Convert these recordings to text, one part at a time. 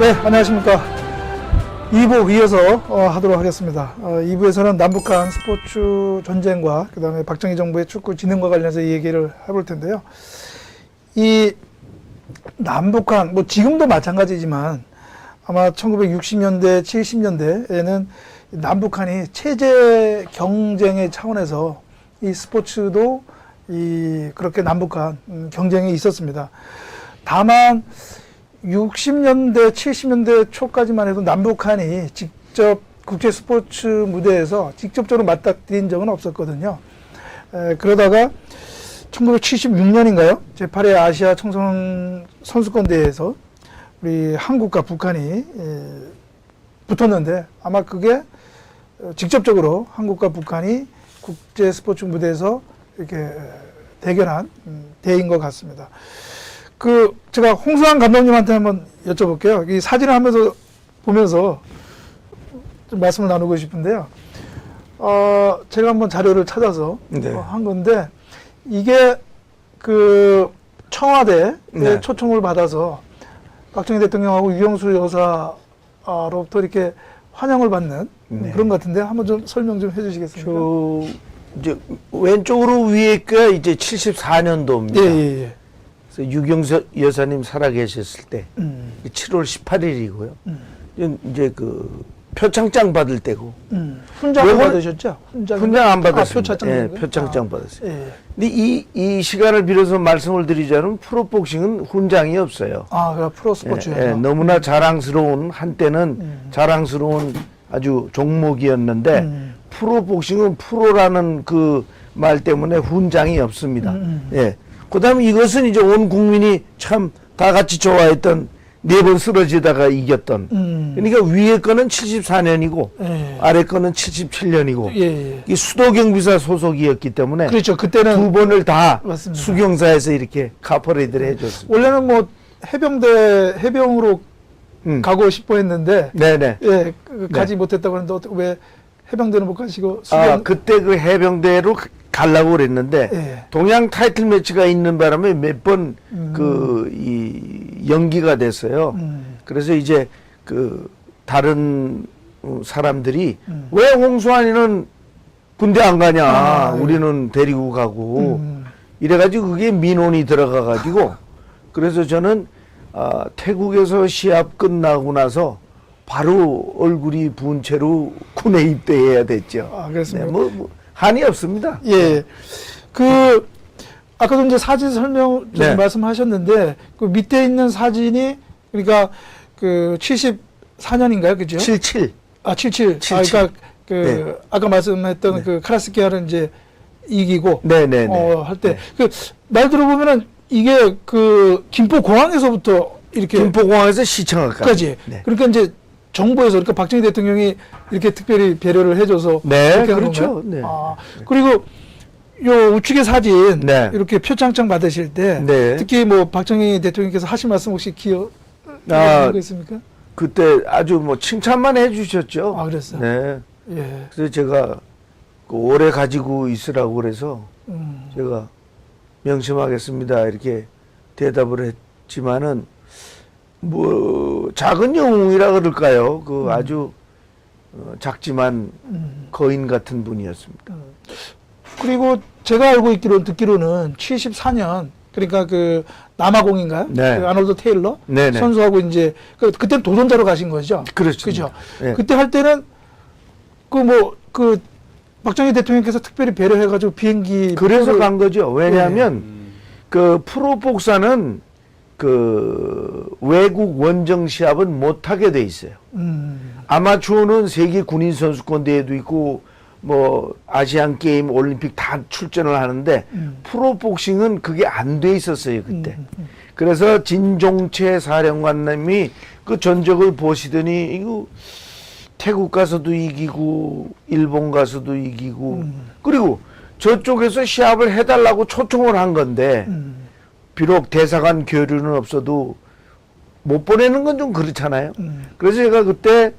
네, 안녕하십니까. 2부 이어서 어, 하도록 하겠습니다. 어, 2부에서는 남북한 스포츠 전쟁과 그 다음에 박정희 정부의 축구 진흥과 관련해서 이 얘기를 해볼 텐데요. 이 남북한 뭐 지금도 마찬가지지만 아마 1960년대, 70년대에는 남북한이 체제 경쟁의 차원에서 이 스포츠도 이 그렇게 남북한 음, 경쟁이 있었습니다. 다만 60년대, 70년대 초까지만 해도 남북한이 직접 국제 스포츠 무대에서 직접적으로 맞닥뜨린 적은 없었거든요. 에, 그러다가 1976년인가요? 제8회 아시아 청소년 선수권 대회에서 우리 한국과 북한이 에, 붙었는데 아마 그게 어, 직접적으로 한국과 북한이 국제 스포츠 무대에서 이렇게 대결한 음, 대회인 것 같습니다. 그 제가 홍수환 감독님한테 한번 여쭤볼게요. 이 사진을 하면서 보면서 좀 말씀을 나누고 싶은데요. 어, 제가 한번 자료를 찾아서 네. 어, 한 건데 이게 그 청와대 네. 초청을 받아서 박정희 대통령하고 유영수 여사로부터 이렇게 환영을 받는 네. 그런 것 같은데 한번 좀 설명 좀 해주시겠습니까? 저 이제 왼쪽으로 위에가 이제 74년도입니다. 예, 예, 예. 그래서 유경서 여사님 살아계셨을 때 음, 7월 18일이고요. 음, 이제 그 표창장 받을 때고 음. 요걸- 받으셨죠? 훈장, 훈장 안 아, 받았습니다. 표창장. 예? 표창장 아, 받았어요. 예. 근데 이, 이 시간을 빌어서 말씀을 드리자면 프로복싱은 훈장이 없어요. 아, 그 프로 스포츠에서. 예, 예, 너무나 자랑스러운 한때는 음. 자랑스러운 아주 종목이었는데 음. 프로복싱은 프로라는 그 말 때문에 훈장이 없습니다. 음, 음. 예. 그 다음에 이것은 이제 온 국민이 참 다 같이 좋아했던 네 번 쓰러지다가 이겼던. 음. 그러니까 위에 거는 74년이고 예. 아래 거는 77년이고 예, 예. 이 수도경비사 소속이었기 때문에 그렇죠. 그때는 두 번을 다 맞습니다. 수경사에서 이렇게 카퍼레이드를 해줬습니다. 원래는 뭐 해병대 해병으로 음. 가고 싶어 했는데 네네. 예, 그 네. 가지 못했다고 하는데 어떻게 왜 해병대는 못 가시고 아, 수경 그때 그 해병대로 가- 가려고 그랬는데 예. 동양 타이틀 매치가 있는 바람에 몇번 음. 그이 연기가 됐어요. 음. 그래서 이제 그 다른 어, 사람들이 음. 왜 홍수환이는 군대 안 가냐? 아, 예. 우리는 데리고 가고 음. 이래가지고 그게 민원이 들어가가지고 그래서 저는 아, 태국에서 시합 끝나고 나서 바로 얼굴이 부은 채로 군에 입대해야 됐죠. 아, 그렇습니까? 네, 뭐, 뭐 한이 없습니다. 예. 그 아까도 이제 사진 설명 좀 네. 말씀하셨는데 그 밑에 있는 사진이 그러니까 그 74년인가요? 그죠? 77. 아, 77. 77. 아, 그러니까 그 네. 아까 말씀했던 그 카라스키아를 이제 이기고 네 네 네. 어, 할때 네. 그말 들어보면은 이게 그 김포 공항에서부터 이렇게 김포공항에서 시청까지. 까지 네. 그러니까 이제 정부에서 그러니까 박정희 대통령이 이렇게 특별히 배려를 해줘서 네, 그렇죠. 네. 아, 그리고 요 우측의 사진 네. 이렇게 표창장 받으실 때 네. 특히 뭐 박정희 대통령께서 하신 말씀 혹시 기억 아, 있습니까? 그때 아주 뭐 칭찬만 해주셨죠. 아, 그랬어요? 네. 예. 그래서 제가 그 오래 가지고 있으라고 그래서 음. 제가 명심하겠습니다 이렇게 대답을 했지만은 뭐 작은 영웅이라 그럴까요? 그 아주 어, 작지만 음. 거인 같은 분이었습니다. 그리고 제가 알고 있기로 듣기로는 74년 그러니까 그 남아공인가요? 네. 그 아놀드 테일러 네네. 선수하고 이제 그 그때 도전자로 가신 거죠. 그렇죠. 그죠. 네. 그때 할 때는 그 뭐그 박정희 대통령께서 특별히 배려해가지고 비행기 그래서 간 거죠. 왜냐하면 그 프로 복사는 그 외국 원정 시합은 못 하게 돼 있어요. 음, 아마추어는 세계 군인 선수권 대회도 있고 뭐 아시안 게임, 올림픽 다 출전을 하는데 음. 프로 복싱은 그게 안 돼 있었어요 그때. 음, 음. 그래서 진종채 사령관님이 그 전적을 보시더니 이거 태국 가서도 이기고 일본 가서도 이기고 음. 그리고 저쪽에서 시합을 해달라고 초청을 한 건데 음. 비록 대사관 교류는 없어도 못 보내는 건 좀 그렇잖아요. 음. 그래서 제가 그때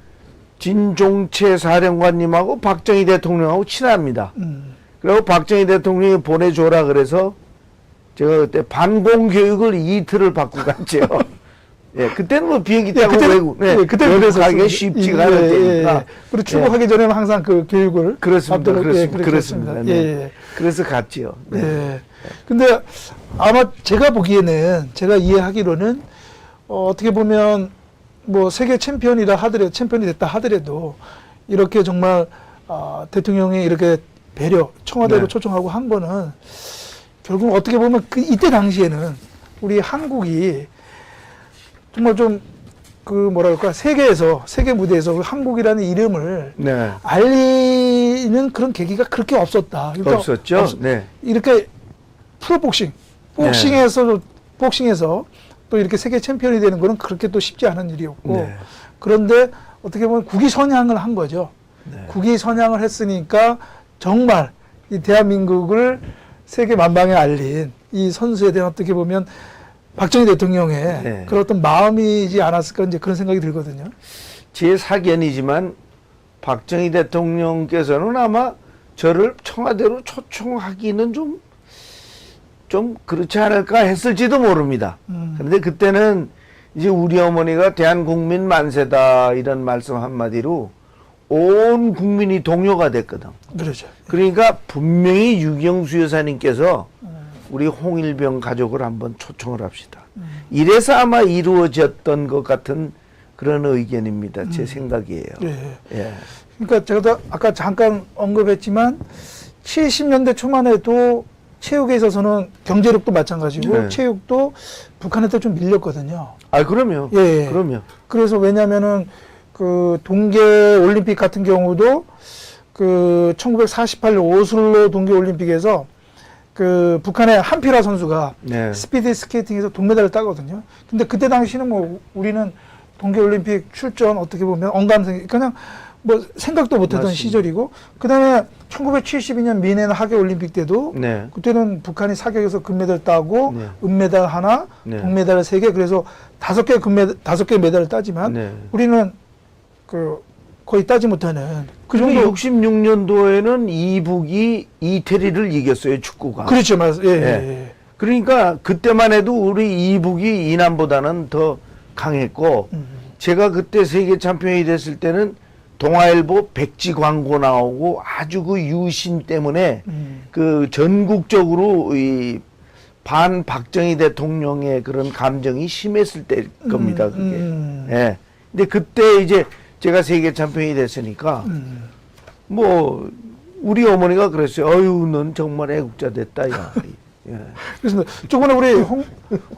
진종채 사령관님하고 박정희 대통령하고 친합니다. 음. 그리고 박정희 대통령이 보내줘라 그래서 제가 그때 반공 교육을 이틀을 받고 갔죠. 예, 그때는 뭐 비행기 예, 타고 그때는- 외국, 네, 예, 그때는 외국. 가기가 쉽지가 예, 않을 예, 때니까. 예. 그리고 출국하기 전에는 항상 그 교육을 그렇습니다. 앞두고, 그렇습니다. 그렇게 그렇습니다. 했습니다. 네. 예, 예. 그래서 갔지요. 네. 예. 근데 아마 제가 보기에는 제가 이해하기로는 어, 어떻게 보면 뭐 세계 챔피언이라 하더라도 챔피언이 됐다 하더라도 이렇게 정말 어, 대통령이 이렇게 배려 청와대로 네. 초청하고 한 거는 결국 어떻게 보면 그 이때 당시에는 우리 한국이 정말 좀 그 뭐랄까 세계에서 세계 무대에서 그 한국이라는 이름을 네. 알리는 그런 계기가 그렇게 없었다. 그러니까 없었죠. 없- 네. 이렇게 프로복싱, 복싱에서 복싱에서 또 이렇게 세계 챔피언이 되는 거는 그렇게 또 쉽지 않은 일이었고 네. 그런데 어떻게 보면 국위 선양을 한 거죠. 네. 국위 선양을 했으니까 정말 이 대한민국을 세계 만방에 알린 이 선수에 대한 어떻게 보면 박정희 대통령의 네. 그런 어떤 마음이지 않았을까 이제 그런 생각이 들거든요. 제 사견이지만 박정희 대통령께서는 아마 저를 청와대로 초청하기는 좀, 좀 그렇지 않을까 했을지도 모릅니다. 음. 그런데 그때는 이제 우리 어머니가 대한국민 만세다 이런 말씀 한마디로 온 국민이 동요가 됐거든. 그러죠. 그러니까 분명히 유경수 여사님께서 음. 우리 홍일병 가족을 한번 초청을 합시다. 이래서 아마 이루어졌던 것 같은 그런 의견입니다. 제 생각이에요. 음. 예. 예. 그러니까 제가 도 아까 잠깐 언급했지만 70년대 초반에도 체육에 있어서는 경제력도 마찬가지고 네. 체육도 북한한테 좀 밀렸거든요. 아, 그럼요. 예, 예. 그럼요. 그래서 왜냐면은 그 동계 올림픽 같은 경우도 그 1948년 오슬로 동계 올림픽에서 그 북한의 한필화 선수가 네. 스피드 스케이팅에서 동메달을 따거든요. 근데 그때 당시는 뭐 우리는 동계 올림픽 출전 어떻게 보면 언감생 그냥 뭐 생각도 못했던 맞습니다. 시절이고 그다음에 1972년 미네는 하계 올림픽 때도 네. 그때는 북한이 사격에서 금메달 따고 네. 은메달 하나, 네. 동메달 세 개, 그래서 다섯 개 금메달, 다섯 개 메달을 따지만 네. 우리는 그 거의 따지 못하는 그그 정도. 66년도에는 이북이 이태리를 이겼어요, 축구가. 그렇죠, 맞. 예, 예. 예. 예. 그러니까 그때만 해도 우리 이북이 이남보다는 더 강했고 음. 제가 그때 세계 챔피언이 됐을 때는 동아일보 백지 광고 나오고 아주 그 유신 때문에 음. 그 전국적으로 이 반 박정희 대통령의 그런 감정이 심했을 때 겁니다, 음, 그게. 음. 예. 근데 그때 이제 제가 세계 챔피언이 됐으니까 음. 뭐 우리 어머니가 그랬어요. 어유, 넌 정말 애국자 됐다, 야. 예. 그렇습니다. 조금은 우리 홍,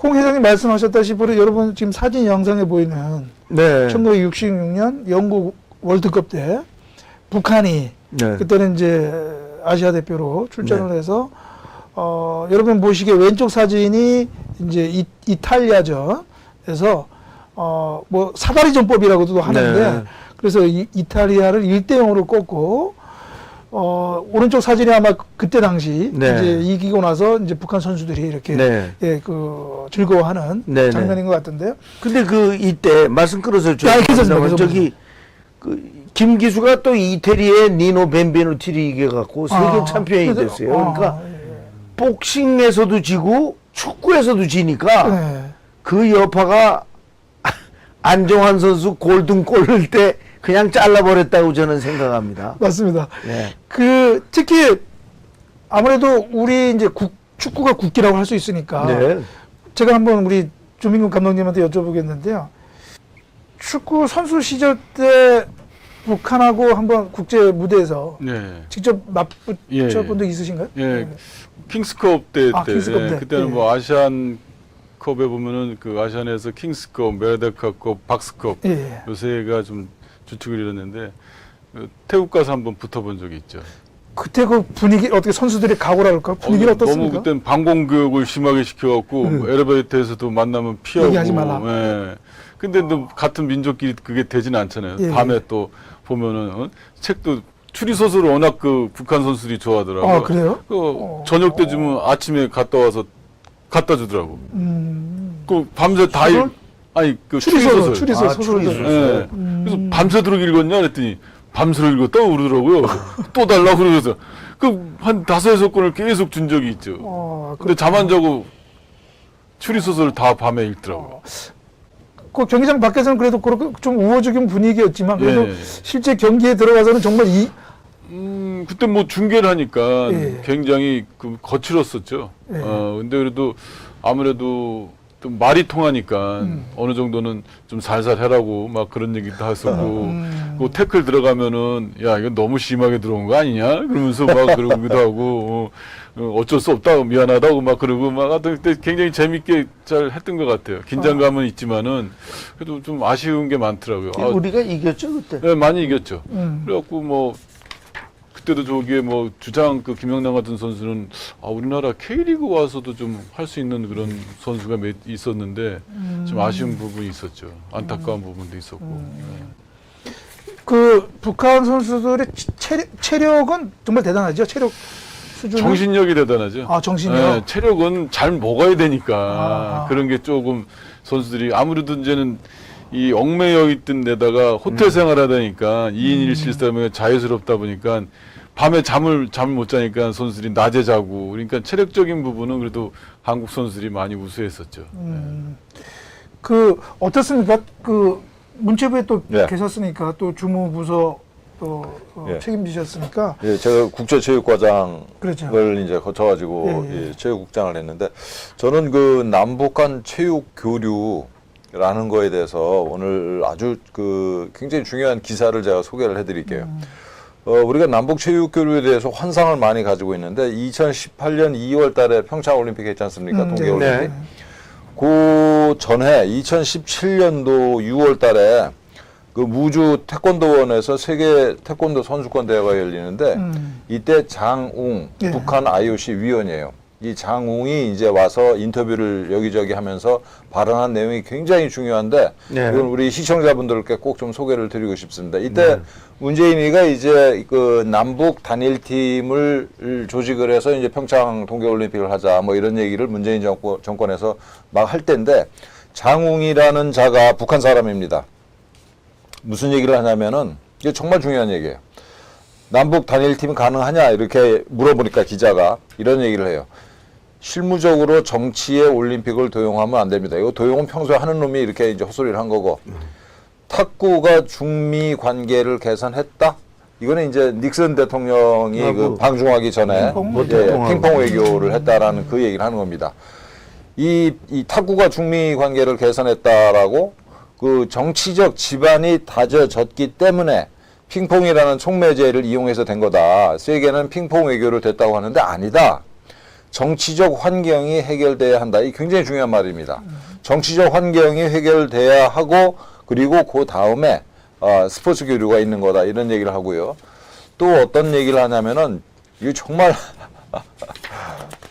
홍 회장님 말씀하셨다시피 우리 여러분 지금 사진 영상에 보이는 네. 1966년 영국 월드컵 때 북한이 네. 그때는 이제 아시아 대표로 출전을 네. 해서 어, 여러분 보시기에 왼쪽 사진이 이제 이, 이탈리아전에서 어, 뭐 사다리 전법이라고도 하는데 네. 그래서 이, 이탈리아를 1대 0으로 꺾고 어, 오른쪽 사진이 아마 그때 당시 네. 이제 이기고 나서 이제 북한 선수들이 이렇게 네. 예, 그 즐거워하는 네, 네. 장면인 것 같은데요. 근데 그 이때 말씀 끌어서 좀 야. 합니다만 저기 그 김기수가 또 이태리의 니노 벤베누티를 이겨갖고 세계 아, 챔피언이 그래서- 됐어요. 그러니까 아, 예. 복싱에서도 지고 축구에서도 지니까 네. 그 여파가 안정환 선수 골든골 넣을 때 그냥 잘라버렸다고 저는 생각합니다. 맞습니다. 예. 그 특히 아무래도 우리 이제 국, 축구가 국기라고 할 수 있으니까 네. 제가 한번 우리 조민국 감독님한테 여쭤보겠는데요. 축구 선수 시절 때 북한하고 한번 국제 무대에서 네. 직접 맞붙여 예, 예. 본적 있으신가요? 예. 킹스컵 때, 아, 때 킹스컵 예, 때. 그때는 예. 뭐 아시안 컵에 보면은 그 아시안에서 킹스컵, 메다카컵, 박스컵 예, 예. 요새가 좀 주축을 이뤘는데 그 태국 가서 한번 붙어본 적이 있죠. 그때 그 분위기 어떻게 선수들의 각오라 그럴까? 분위기는 어, 너무 어떻습니까? 그땐 방공 교육을 심하게 시켜갖고 음. 뭐 엘리베이터에서도 만나면 피하고. 얘기하지 말라. 예. 근데 또 같은 민족끼리 그게 되지는 않잖아요. 예. 밤에 또 보면은 어? 책도 추리 소설을 워낙 그 북한 선수들이 좋아하더라고요. 아 그래요? 그 어. 저녁 때 주면 아침에 갔다 와서 갖다 주더라고. 음, 그 밤새 다 소설? 읽, 아니 그 추리소설, 추리소설. 추리소설, 아. 추리소설. 예. 음. 그래서 밤새도록 읽었냐 그랬더니 밤새도록 읽었다고 그러더라고요. 또 달라고 그러면서 그 한 다섯 여섯 권을 계속 준 적이 있죠. 어, 근데 잠안 자고 추리소설을 다 밤에 읽더라고요. 그 경기장 밖에서는 그래도 그렇게 좀 우호적인 분위기였지만 그래도 예. 실제 경기에 들어가서는 정말 이 음, 그때 뭐 중계를 하니까 예. 굉장히 그 거칠었었죠. 예. 어, 근데 그래도 아무래도 좀 말이 통하니까 음. 어느 정도는 좀 살살 해라고 막 그런 얘기도 했었고, 음. 그 태클 들어가면은 야, 이건 너무 심하게 들어온 거 아니냐? 그러면서 막 그러기도 하고, 어, 어, 어쩔 수 없다, 미안하다고 막 그러고 막 하여튼 그때 굉장히 재밌게 잘 했던 것 같아요. 긴장감은 있지만은 그래도 좀 아쉬운 게 많더라고요. 아, 우리가 이겼죠 그때. 네, 많이 이겼죠. 음. 그래갖고 뭐 그때도 저기에 뭐 주장 그 김영남 같은 선수는 아 우리나라 K리그 와서도 좀 할 수 있는 그런 선수가 몇 있었는데 좀 아쉬운 부분이 있었죠. 안타까운 부분도 있었고. 네. 그 북한 선수들의 치- 체력, 체력은 정말 대단하죠. 체력 수준. 정신력이 대단하죠. 아, 정신력. 네, 체력은 잘 먹어야 되니까 아. 그런 게 조금 선수들이 아무래도 이제는 이 얽매여 있던 데다가 호텔 생활하다 보니까 2인 1실 때문에 자유스럽다 보니까 밤에 잠을 잠을 못 자니까 선수들이 낮에 자고 그러니까 체력적인 부분은 그래도 한국 선수들이 많이 우수했었죠. 음. 그 어떻습니까? 그 문체부에 또 예. 계셨으니까 또 주무부서 또 어, 예. 책임지셨으니까 예, 제가 국제체육과장을 그렇죠. 이제 거쳐가지고 예, 예. 예, 체육국장을 했는데 저는 그 남북한 체육 교류라는 거에 대해서 오늘 아주 그 굉장히 중요한 기사를 제가 소개를 해드릴게요. 어, 우리가 남북 체육 교류에 대해서 환상을 많이 가지고 있는데 2018년 2월 달에 평창 올림픽 했지 않습니까? 음, 동계 네. 올림픽. 네. 그 전에 2017년도 6월 달에 그 무주 태권도원에서 세계 태권도 선수권 대회가 열리는데 음. 이때 장웅 예. 북한 IOC 위원이에요. 이 장웅이 이제 와서 인터뷰를 여기저기 하면서 발언한 내용이 굉장히 중요한데 네. 이건 우리 시청자분들께 꼭 좀 소개를 드리고 싶습니다. 이때 문재인이가 이제 그 남북 단일팀을 조직을 해서 이제 평창 동계올림픽을 하자 뭐 이런 얘기를 문재인 정권, 정권에서 막 할 때인데 장웅이라는 자가 북한 사람입니다. 무슨 얘기를 하냐면은 이게 정말 중요한 얘기예요. 남북 단일팀 가능하냐 이렇게 물어보니까 기자가 이런 얘기를 해요. 실무적으로 정치에 올림픽을 도용하면 안 됩니다. 이거 도용은 평소에 하는 놈이 이렇게 이제 헛소리를 한 거고 탁구가 중미 관계를 개선했다. 이거는 이제 닉슨 대통령이 하고 그 방중하기 전에 핑퐁? 예, 핑퐁하고. 핑퐁 외교를 했다라는 그 얘기를 하는 겁니다. 이, 이 탁구가 중미 관계를 개선했다라고 그 정치적 지반이 다져졌기 때문에 핑퐁이라는 촉매제를 이용해서 된 거다. 세계는 핑퐁 외교를 됐다고 하는데 아니다. 정치적 환경이 해결돼야 한다. 이 굉장히 중요한 말입니다. 정치적 환경이 해결돼야 하고 그리고 그 다음에 어, 스포츠 교류가 있는 거다. 이런 얘기를 하고요. 또 어떤 얘기를 하냐면은 이거 정말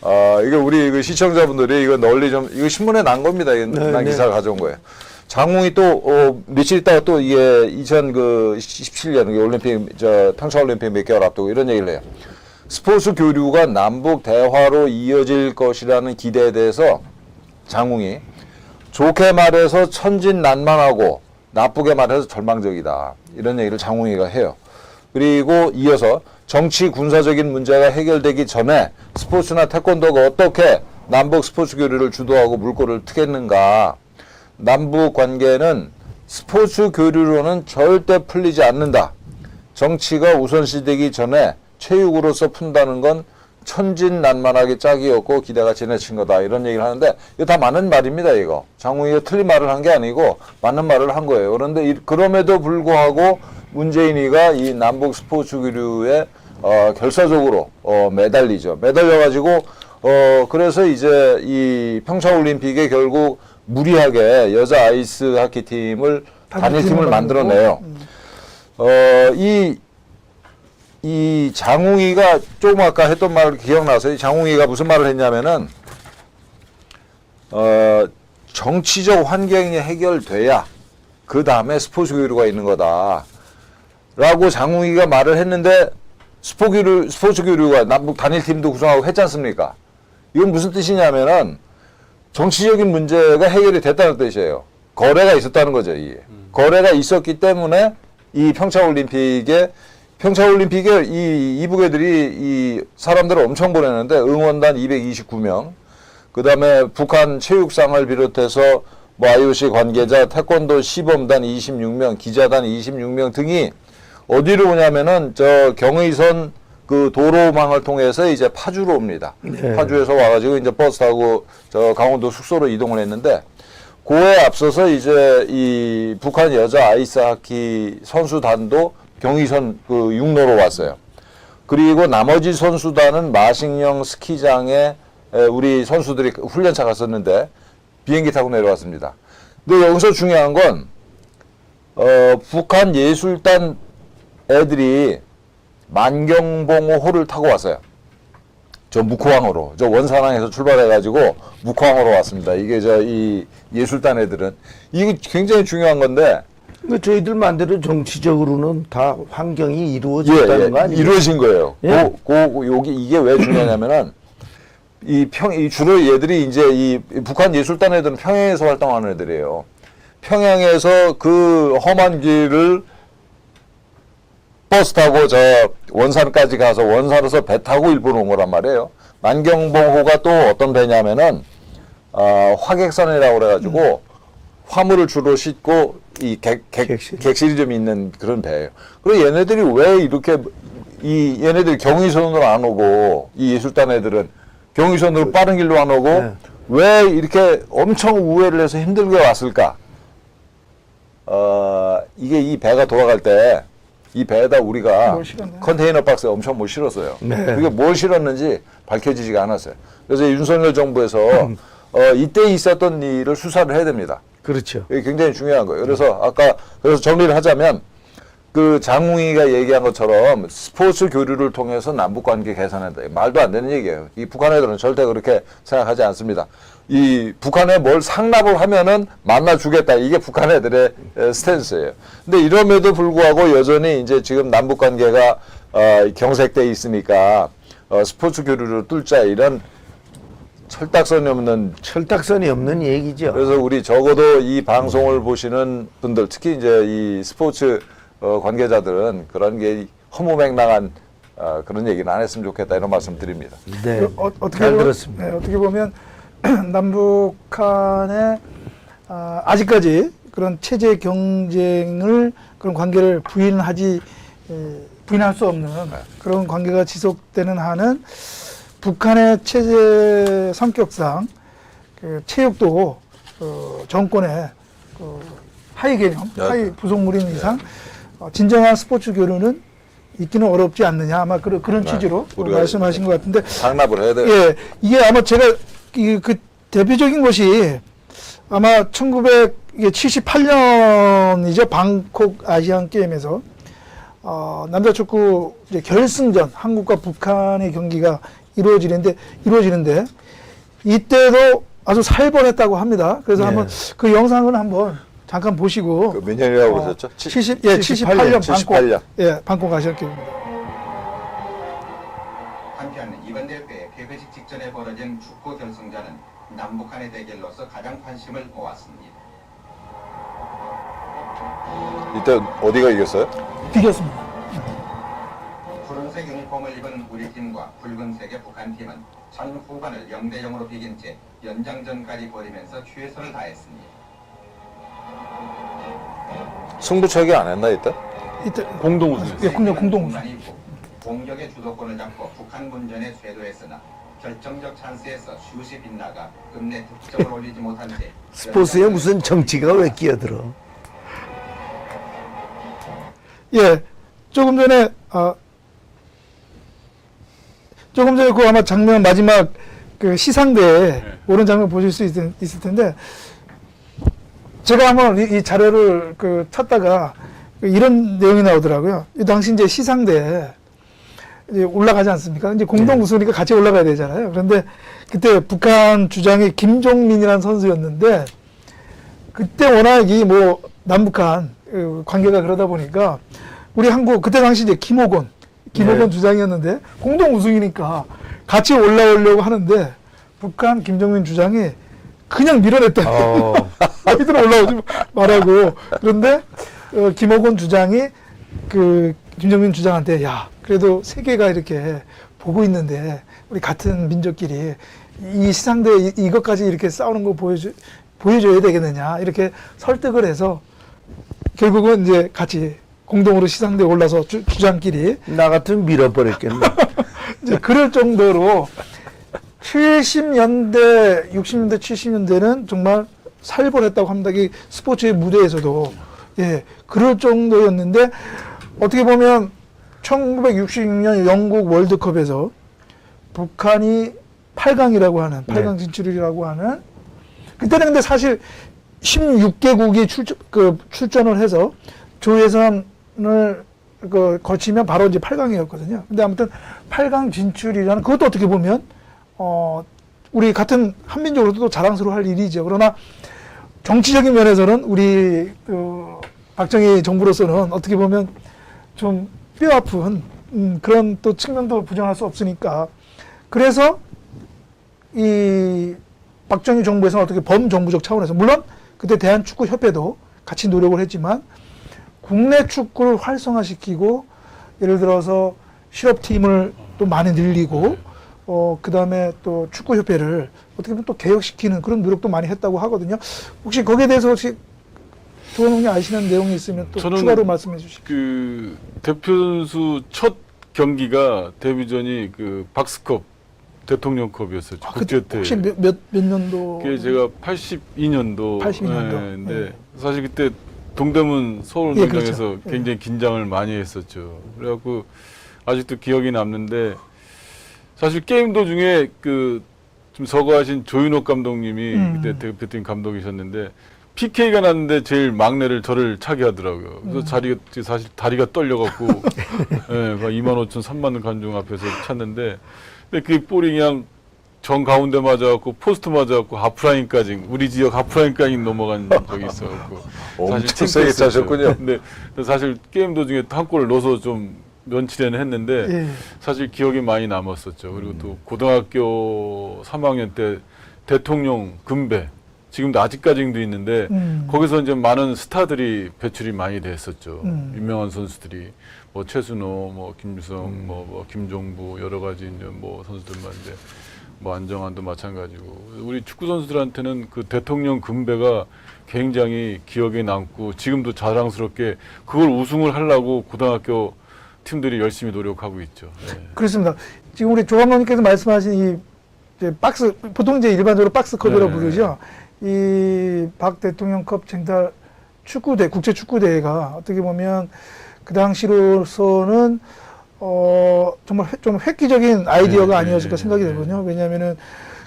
아, 이거 우리 그 시청자분들이 이거 널리 좀, 이거 신문에 난 겁니다. 이거 네, 난 네. 기사를 가져온 거예요. 장웅이 또, 어, 며칠 있다가 또 이게 2017년 올림픽, 저, 평창 올림픽 몇 개월 앞두고 이런 얘기를 해요. 스포츠 교류가 남북 대화로 이어질 것이라는 기대에 대해서 장웅이 좋게 말해서 천진난만하고 나쁘게 말해서 절망적이다. 이런 얘기를 장웅이가 해요. 그리고 이어서 정치 군사적인 문제가 해결되기 전에 스포츠나 태권도가 어떻게 남북 스포츠 교류를 주도하고 물꼬를 트겠는가. 남북 관계는 스포츠 교류로는 절대 풀리지 않는다. 정치가 우선시되기 전에 체육으로서 푼다는 건 천진난만하게 짝이었고 기대가 지나친 거다. 이런 얘기를 하는데 이거 다 맞는 말입니다 이거. 장웅이가 틀린 말을 한 게 아니고 맞는 말을 한 거예요. 그런데 이- 그럼에도 불구하고 문재인이가 이 남북 스포츠 교류에 어, 결사적으로 어, 매달리죠. 매달려 가지고 어 그래서 이제 이 평창 올림픽에 결국 무리하게 여자 아이스 하키 팀을 단일 팀을 만들어내요 어이 이 장웅이가 조금 아까 했던 말 기억나세요? 장웅이가 무슨 말을 했냐면은 어 정치적 환경이 해결돼야 그 다음에 스포츠 교류가 있는 거다. 라고 장웅이가 말을 했는데 스포 교류, 스포츠 교류가 남북 단일 팀도 구성하고 했지 않습니까? 이건 무슨 뜻이냐면은 정치적인 문제가 해결이 됐다는 뜻이에요. 거래가 있었다는 거죠, 이게. 거래가 있었기 때문에 이 평창 올림픽에 평창 올림픽에 이 이북 애들이 이 사람들을 엄청 보내는데 응원단 229명, 그 다음에 북한 체육상을 비롯해서 뭐 IOC 관계자, 태권도 시범단 26명, 기자단 26명 등이 어디로 오냐면은 저 경의선 그 도로망을 통해서 이제 파주로 옵니다. 네. 파주에서 와가지고 이제 버스 타고 저 강원도 숙소로 이동을 했는데 그에 앞서서 이제 이 북한 여자 아이스하키 선수단도 경의선 그 육로로 왔어요. 그리고 나머지 선수단은 마식령 스키장에 에, 우리 선수들이 훈련차 갔었는데 비행기 타고 내려왔습니다. 근데 여기서 중요한 건 어, 북한 예술단 애들이 만경봉호를 타고 왔어요. 저 묵호항으로 저 원산항에서 출발해가지고 묵호항으로 왔습니다. 이게 저 이 예술단 애들은 이게 굉장히 중요한 건데 그 저희들 만대로 정치적으로는 다 환경이 이루어졌다는 거 아니에요? 예, 이루어진 거예요. 예? 고, 고, 여기 이게 왜 중요하냐면은 이 평, 이 주로 얘들이 이제 이 북한 예술단 애들은 평양에서 활동하는 애들이에요. 평양에서 그 험한 길을 버스 타고 저 원산까지 가서 원산에서 배 타고 일본 온 거란 말이에요. 만경봉호가 또 어떤 배냐면은 어, 화객선이라고 그래가지고 화물을 주로 싣고 이 객, 객, 객실. 객실이 좀 있는 그런 배예요. 그리고 얘네들이 왜 이렇게 이 얘네들이 경의선으로 안 오고 이 예술단 애들은 경의선으로 빠른 길로 안 오고 네. 왜 이렇게 엄청 우회를 해서 힘들게 왔을까? 어 이게 이 배가 돌아갈 때 이 배에다 우리가? 컨테이너 박스에 엄청 뭘 실었어요. 네. 그게 뭘 실었는지 밝혀지지가 않았어요. 그래서 윤석열 정부에서 어, 이때 있었던 일을 수사를 해야 됩니다. 그렇죠. 이게 굉장히 중요한 거예요. 그래서 아까 그래서 정리를 하자면 그 장웅이가 얘기한 것처럼 스포츠 교류를 통해서 남북 관계 개선한다. 말도 안 되는 얘기예요. 이 북한 애들은 절대 그렇게 생각하지 않습니다. 이 북한에 뭘 상납을 하면은 만나 주겠다. 이게 북한 애들의 에, 스탠스예요. 근데 이럼에도 불구하고 여전히 이제 지금 남북 관계가 어, 경색돼 있으니까 어, 스포츠 교류를 뚫자 이런 철딱선이 없는 철딱선이 없는 얘기죠. 그래서 우리 적어도 이 방송을 보시는 분들 특히 이제 이 스포츠 어, 관계자들은 그런 게 허무맹랑한 어, 그런 얘기는 안 했으면 좋겠다 이런 말씀 드립니다. 네. 그 어, 어떻게 잘 보면- 들었습니다. 네, 어떻게 보면 남북한의 아, 아직까지 그런 체제 경쟁을 그런 관계를 부인하지 에, 부인할 수 없는 네. 그런 관계가 지속되는 한은 북한의 체제 성격상 그 체육도 어, 정권의 그 하위 개념, 네. 하위 부속물인 이상 어, 진정한 스포츠 교류는 있기는 어렵지 않느냐 아마 그런 그런 네. 취지로 우리가 말씀하신 것 같은데 상납을 해야 돼요. 예, 이게 아마 제가 이, 그 대표적인 것이 아마 1978년이죠 방콕 아시안 게임에서 어, 남자 축구 결승전 한국과 북한의 경기가 이루어지는데 이루어지는데 이때도 아주 살벌했다고 합니다. 그래서 예. 한번 그 영상을 한번 잠깐 보시고 그 몇 년이라고 어, 그러셨죠? 70, 예, 78년, 78년. 방콕, 78년. 예, 방콕 아시안 게임입니다. 축구 결승전은 남북한의 대결로서 가장 관심을 모았습니다. 이때 어디가 이겼어요? 비겼습니다. 푸른색 유니폼을 입은 우리 팀과 붉은색의 북한 팀은 전 후반을 0대 0으로 비긴 채 연장전까지 벌이면서 최선을 다했습니다. 승부차기 안 했나 이때? 이때 공동 우승. 예, 공동 공동 우승. 공격의 주도권을 잡고 북한 군전에 쇄도했으나 결정적 찬스에서 슛이 빗나가 끝내 득점을 올리지 못한 채 스포츠에 무슨 정치가 왜 끼어들어? 예, 조금 전에 아 조금 전에 그 아마 장면 마지막 그 시상대 오른 장면 보실 수 있, 있을 텐데 제가 한번 이, 이 자료를 그 찾다가 그 이런 내용이 나오더라고요. 이 당시 이제 시상대 이제 올라가지 않습니까? 이제 공동 우승이니까 같이 올라가야 되잖아요. 그런데 그때 북한 주장이 김종민이라는 선수였는데 그때 워낙 이 뭐 남북한 어, 관계가 그러다 보니까 우리 한국 그때 당시 이제 김호곤 김호곤 네. 주장이었는데 공동 우승이니까 같이 올라오려고 하는데 북한 김정민 주장이 그냥 밀어냈다. 어. 너희들 올라오지 말라고. 그런데 어, 김호곤 주장이 그 김정민 주장한테 야 그래도 세계가 이렇게 보고 있는데 우리 같은 민족끼리 이 시상대 이, 이것까지 이렇게 싸우는 거 보여주 보여줘야 되겠느냐 이렇게 설득을 해서 결국은 이제 같이 공동으로 시상대에 올라서 주, 주장끼리 나 같으면 밀어버렸겠네. 이제 그럴 정도로 70년대, 60년대, 70년대는 정말 살벌했다고 합니다. 이 스포츠의 무대에서도 예 그럴 정도였는데 어떻게 보면 1966년 영국 월드컵에서 북한이 8강이라고 하는 8강 진출이라고 하는 그때는 근데 사실 16개국이 출전 그 출전을 해서 조예선을 그 거치면 바로 이제 8강이었거든요. 근데 아무튼 8강 진출이라는 그것도 어떻게 보면 어 우리 같은 한민족으로도 또 자랑스러워할 일이죠. 그러나 정치적인 면에서는 우리 그 박정희 정부로서는 어떻게 보면 좀 뼈아픈 음, 그런 또 측면도 부정할 수 없으니까 그래서 이 박정희 정부에서는 어떻게 범정부적 차원에서 물론 그때 대한축구협회도 같이 노력을 했지만 국내 축구를 활성화시키고 예를 들어서 실업팀을 또 많이 늘리고 어 그다음에 또 축구협회를 어떻게 보면 또 개혁시키는 그런 노력도 많이 했다고 하거든요. 혹시 거기에 대해서 혹시 조원웅이 아시는 내용이 있으면 또 저는 추가로 말씀해 주시죠. 그 대표 선수 첫 경기가 데뷔전이 그 박스컵 대통령컵이었었죠. 아, 그때 국제 때. 혹시 몇, 몇, 몇 년도? 그게 제가 82년도. 82 년도. 근데 네. 사실 그때 동대문 서울 예, 그렇죠. 예. 굉장히 긴장을 많이 했었죠. 그래갖고 아직도 기억이 남는데 사실 게임 도중에 그 좀 서거하신 조윤옥 감독님이 음. 그때 대표팀 감독이셨는데 PK가 났는데 제일 막내를 저를 차게 하더라고요. 그래서 음. 자리가 사실 다리가 떨려갖고 예, 2만 5천 3만 관중 앞에서 찼는데 근데 그 볼이 그냥 정 가운데 맞아갖고 포스트 맞아갖고 하프라인까지 우리 지역 하프라인까지 넘어간 적이 있어갖고 엄청 세게. 차셨군요. 근데 사실 게임 도중에 한 골을 넣어서 좀 면치려는 했는데 예. 사실 기억이 많이 남았었죠. 그리고 또 고등학교 3학년 때 대통령 금배 지금도 아직까지도 있는데 음. 거기서 이제 많은 스타들이 배출이 많이 됐었죠. 음. 유명한 선수들이 뭐 최순호, 뭐 김주성, 음. 뭐, 뭐 김종부 여러 가지 이제 뭐 선수들만 이제 뭐 안정환도 마찬가지고 우리 축구 선수들한테는 그 대통령 금배가 굉장히 기억에 남고 지금도 자랑스럽게 그걸 우승을 하려고 고등학교 팀들이 열심히 노력하고 있죠. 네. 그렇습니다. 지금 우리 조 감독님께서 말씀하신 이 박스 보통 이제 일반적으로 박스컵이라고 네. 부르죠. 이 박 대통령컵 쟁탈 축구대 국제 축구대회가 어떻게 보면 그 당시로서는 어 정말 획- 좀 획기적인 아이디어가 네, 아니었을까 네, 생각이 네. 되거든요. 왜냐하면은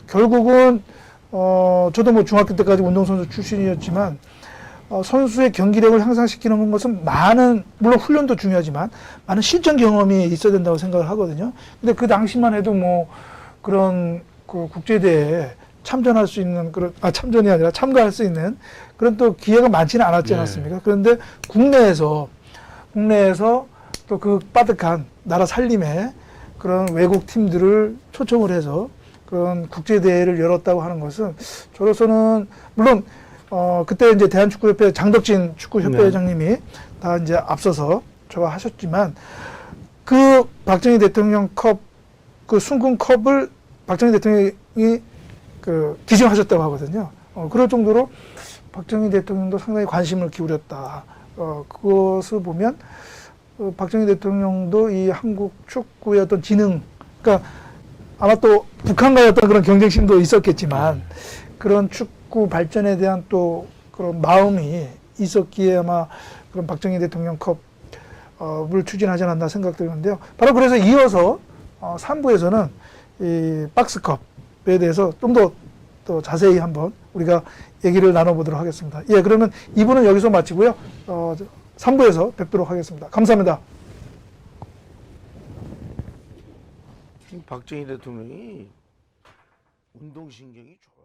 결국은 어 저도 뭐 중학교 때까지 운동선수 출신이었지만 어, 선수의 경기력을 향상시키는 것은 많은 물론 훈련도 중요하지만 많은 실전 경험이 있어야 된다고 생각을 하거든요. 근데 그 당시만 해도 뭐 그런 그 국제 대회에 참전할 수 있는 그런 아 참전이 아니라 참가할 수 있는 그런 또 기회가 많지는 않았지 네. 않았습니까? 그런데 국내에서 국내에서 또 그 빠득한 나라 살림에 그런 외국 팀들을 초청을 해서 그런 국제 대회를 열었다고 하는 것은 저로서는 물론 어 그때 이제 대한축구협회 장덕진 축구협회 네. 회장님이 다 이제 앞서서 저가 하셨지만 그 박정희 대통령 컵 그 순금컵을 박정희 대통령이 그 기증하셨다고 하거든요. 어, 그럴 정도로 박정희 대통령도 상당히 관심을 기울였다. 어, 그것을 보면 어, 박정희 대통령도 이 한국 축구의 어떤 지능, 그러니까 아마 또 북한과의 어떤 그런 경쟁심도 있었겠지만 그런 축구 발전에 대한 또 그런 마음이 있었기에 아마 그런 박정희 대통령 컵을 추진하지 않았나 생각되는데요. 바로 그래서 이어서 어, 3부에서는 이 박스컵 에 대해서 좀 더 또 자세히 한번 우리가 얘기를 나눠보도록 하겠습니다. 예, 그러면 2부는 여기서 마치고요. 어, 3부에서 뵙도록 하겠습니다. 감사합니다. 박정희 대통령이 운동신경이 좋아.